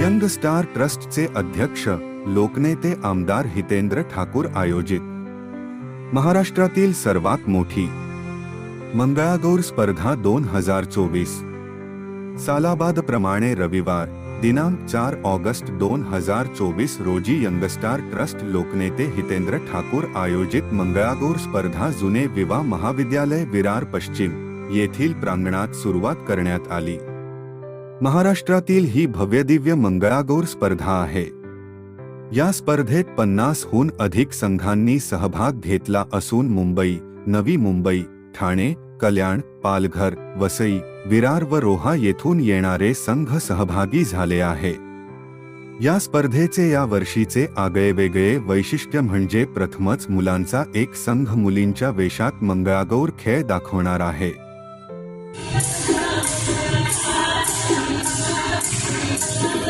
Young star ट्रस्टचे अध्यक्ष लोकनेते आमदार हितेंद्र ठाकूर आयोजित. महाराष्ट्रातील सर्वात मोठी. मंगळागौर स्पर्धा दोन हजार चोवीस. सालाबाद प्रमाणे रविवार दिनांक चार ऑगस्ट दोन हजार चोवीस रोजी यंगस्टार ट्रस्ट लोकनेते हितेंद्र ठाकूर आयोजित मंगळागौर स्पर्धा जुने विवाह महाविद्यालय विरार पश्चिम येथील प्रांगणात सुरुवात करण्यात आली. महाराष्ट्रातील ही भव्यदिव्य मंगळागौर स्पर्धा आहे. या स्पर्धेत पन्नासहून अधिक संघांनी सहभाग घेतला असून मुंबई नवी मुंबई ठाणे कल्याण पालघर वसई विरार व रोहा येथून येणारे संघ सहभागी झाले आहे. या स्पर्धेचे या वर्षीचे आगळेवेगळे वैशिष्ट्य म्हणजे प्रथमच मुलांचा एक संघ मुलींच्या वेशात मंगळागौर खेळ दाखवणार आहे.